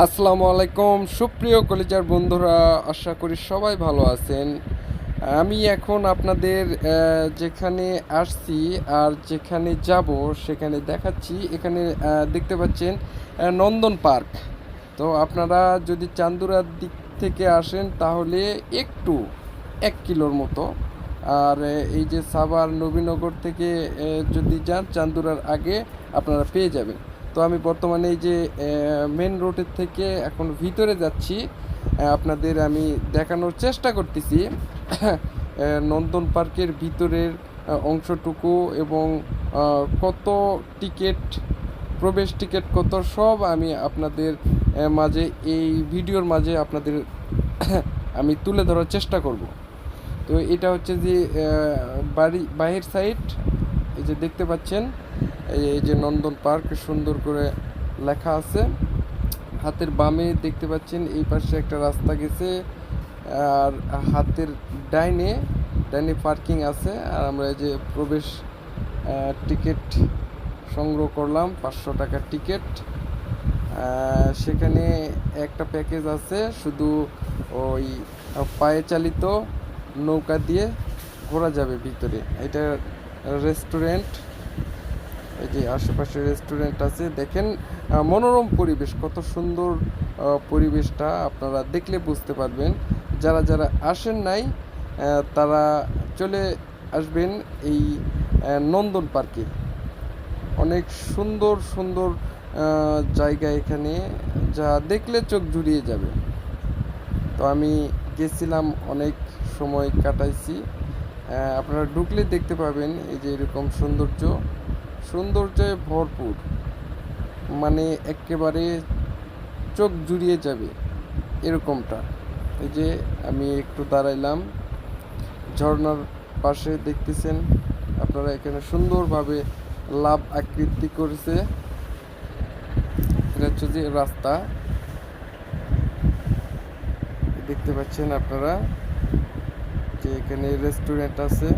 আসসালামু আলাইকুম। সুপ্রিয় কলেজার বন্ধুরা, আশা করি সবাই ভালো আছেন। আমি এখন আপনাদের যেখানে আসছি আর যেখানে যাব, সেখানে দেখাচ্ছি। এখানে দেখতে পাচ্ছেন নন্দন পার্ক। তো আপনারা যদি চান্দুরার দিক থেকে আসেন, তাহলে একটু এক কিলোর মতো। আর এই যে সাভার নবীনগর থেকে যদি যান, চান্দুরার আগে আপনারা পেয়ে যাবেন। তো আমি বর্তমানে এই যে মেন রোডের থেকে এখন ভিতরে যাচ্ছি আপনাদের আমি দেখানোর চেষ্টা করতেছি নন্দন পার্কের ভিতরের অংশটুকু এবং কত টিকিট, প্রবেশ টিকিট কত সব আমি আপনাদের মাঝে, এই ভিডিওর মাঝে আপনাদের আমি তুলে ধরার চেষ্টা করব। তো এটা হচ্ছে যে বাড়ি, বাহির সাইড এই যে দেখতে পাচ্ছেন এই যে নন্দন পার্ক, সুন্দর করে লেখা আছে। হাতের বামে দেখতে পাচ্ছেন, এই পাশে একটা রাস্তা গেছে, আর হাতের ডাইনে ডাইনে পার্কিং আছে, আর আমরা এই যে প্রবেশ টিকিট সংগ্রহ করলাম, পাঁচশো টাকার টিকিট। সেখানে একটা প্যাকেজ আছে, শুধু ওই পায়ে চালিত নৌকা দিয়ে ঘোরা যাবে ভিতরে। এটা রেস্টুরেন্ট এই যে আশেপাশে রেস্টুরেন্ট আছে, দেখেন মনোরম পরিবেশ, কত সুন্দর পরিবেশটা আপনারা দেখলে বুঝতে পারবেন। যারা যারা আসেন নাই তারা চলে আসবেন এই নন্দন পার্কে অনেক সুন্দর সুন্দর জায়গা এখানে, যা দেখলে চোখ জুড়িয়ে যাবে। তো আমি গেছিলাম, অনেক সময় কাটাইছি। আপনারা ঢুকলে দেখতে পাবেন এই যে এরকম সৌন্দর্য। সৌন্দর্যে ভরপুর। মানে একেবারে চোখ জুড়িয়ে যাবে এরকমটা। এই যে আমি একটু দাঁড়াইলাম, ঝর্ণার পাশে দেখতেছেন, আপনারা এখানে সুন্দরভাবে লাভ আকৃতি করেছে। এটা হচ্ছে যে রাস্তা। দেখতে পাচ্ছেন আপনারা যে এখানে রেস্টুরেন্ট আছে।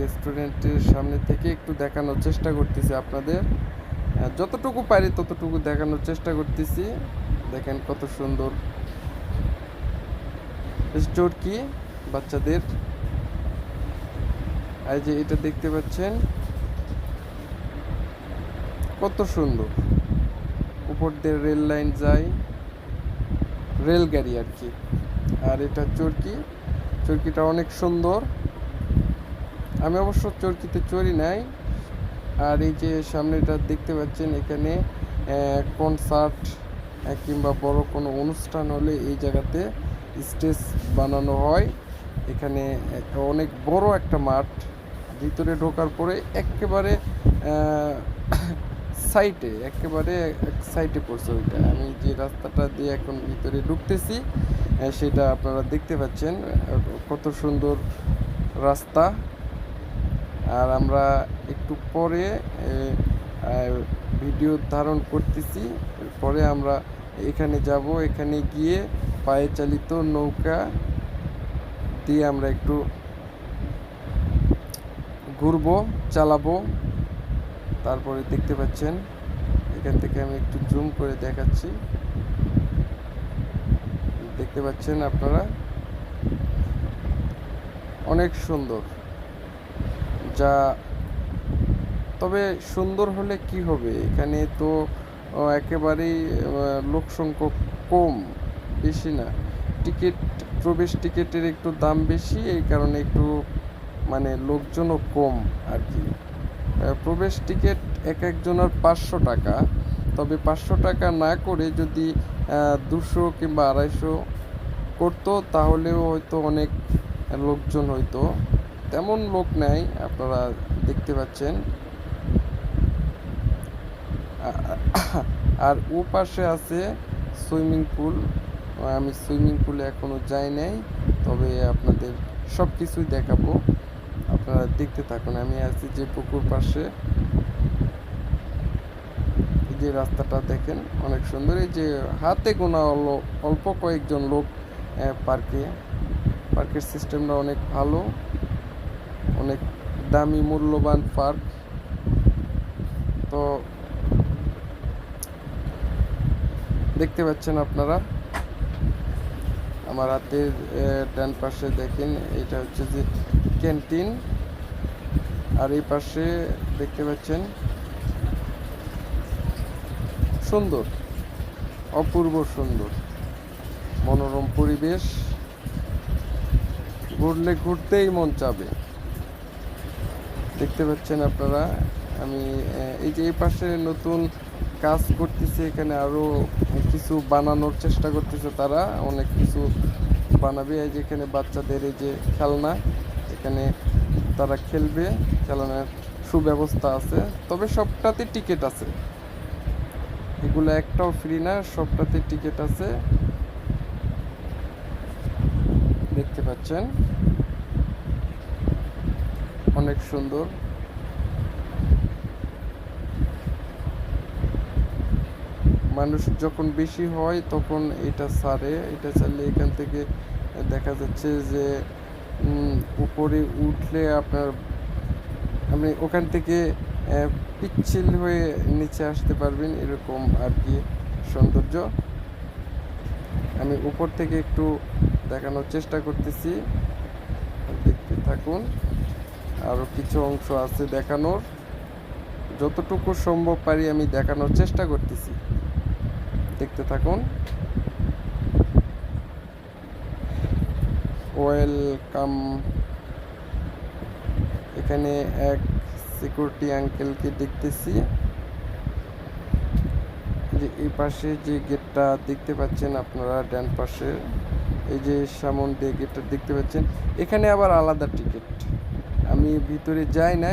রেস্টুরেন্টের সামনে থেকে একটু দেখানোর চেষ্টা করতেছি আপনাদের। যতটুকু পারি ততটুকু দেখানোর চেষ্টা করতেছি। দেখেন কত সুন্দর চরকি বাচ্চাদের। এই যে এটা দেখতে পাচ্ছেন। কত সুন্দর। উপর দিয়ে রেল লাইন যায়। রেলগাড়ি আর কি। আর এটা চরকি। চরকিটা অনেক সুন্দর। আমি অবশ্য চরকিতে চড়ি নাই। আর এই যে সামনেটা দেখতে পাচ্ছেন এখানে কনসার্ট কিংবা বড় কোনো অনুষ্ঠান হলে এই জায়গাতে স্টেজ বানানো হয়। এখানে অনেক বড় একটা মাঠ। ভিতরে ঢোকার পরে একেবারে সাইটে একেবারে এক সাইটে পড়ছে ওইটা। আমি যে রাস্তাটা দিয়ে এখন ভিতরে ঢুকতেছি সেটা আপনারা দেখতে পাচ্ছেন কত সুন্দর রাস্তা। আর আমরা একটু পরে ভিডিও ধারণ করতেছি। পরে আমরা এখানে যাব। এখানে গিয়ে পায়ে চালিত নৌকা দিয়ে আমরা একটু ঘুরবো, চালাবো। তারপরে দেখতে পাচ্ছেন, এখান থেকে আমি একটু জুম করে দেখাচ্ছি। দেখতে পাচ্ছেন আপনারা? অনেক সুন্দর। যা তবে সুন্দর হলে কি হবে? এখানে তো একেবারেই লোক সংখ্যক কম, বেশি না। টিকিট, প্রবেশ টিকিটের একটু দাম বেশি, এই কারণে একটু মানে লোকজনও কম আর কি প্রবেশ টিকিট এক একজনের পাঁচশো টাকা। তবে পাঁচশো টাকা না করে যদি দুশো কিংবা আড়াইশো করতো, তাহলেও হয়তো অনেক লোকজন হয়তো তেমন লোক নেই, আপনারা দেখতে পাচ্ছেন। আর ও পাশে আছে সুইমিং পুল। আমি সুইমিং পুলে এখনও যাই নাই, তবে আপনাদের সব কিছুই দেখাবো। আপনারা দেখতে থাকুন, আমি আছি যে পুকুর পাশে। যে রাস্তাটা দেখেন, অনেক সুন্দর। এই যে হাতে গোনা অল- অল্প কয়েকজন লোক পার্কে। পার্কের সিস্টেমটা অনেক ভালো। অনেক দামি, মূল্যবান পার্ক। তো দেখতে পাচ্ছেন আপনারা। আমার হাতের ডান পাশে দেখেন এটা হচ্ছে যে ক্যান্টিন। আর এই পাশে দেখতে পাচ্ছেন, সুন্দর, অপূর্ব সুন্দর, মনোরম পরিবেশ। ঘুরলে ঘুরতেই মন চাবে। দেখতে পাচ্ছেন আপনারা। আমি এই যে এই পাশে নতুন কাজ করতেছে, এখানে আরও কিছু বানানোর চেষ্টা করতেছে তারা। অনেক কিছু বানাবে। এই যে এখানে বাচ্চাদের এই যে খেলনা, এখানে তারা খেলবে। খেলনার সুব্যবস্থা আছে। তবে সবটাতে টিকিট আছে। এগুলো একটাও ফ্রি না, সবটাতে টিকিট আছে। দেখতে পাচ্ছেন। অনেক সুন্দর। মানুষ যখন বেশি হয় তখন এটা সারে। এটা চাইলে এখান থেকে দেখা যাচ্ছে যে উপরে উঠলে আপনার, আপনি ওখান থেকে পিচ্ছিল হয়ে নিচে আসতে পারবেন এরকম আর কি সৌন্দর্য। আমি উপর থেকে একটু দেখানোর চেষ্টা করতেছি। দেখতে থাকুন। আরও কিছু অংশ আছে দেখানোর। যতটুকু সম্ভব পারি আমি দেখানোর চেষ্টা করতেছি। দেখতে থাকুন। ওয়েলকাম। এখানে এক সিকিউরিটি আঙ্কেলকে দেখতেছি। যে এই পাশে যে গেটটা দেখতে পাচ্ছেন আপনারা, ডান পাশে। এই যে সামন দিয়ে গেটটা দেখতে পাচ্ছেন। এখানে আবার আলাদা টিকিট। আমি ভিতরে যাই নাই।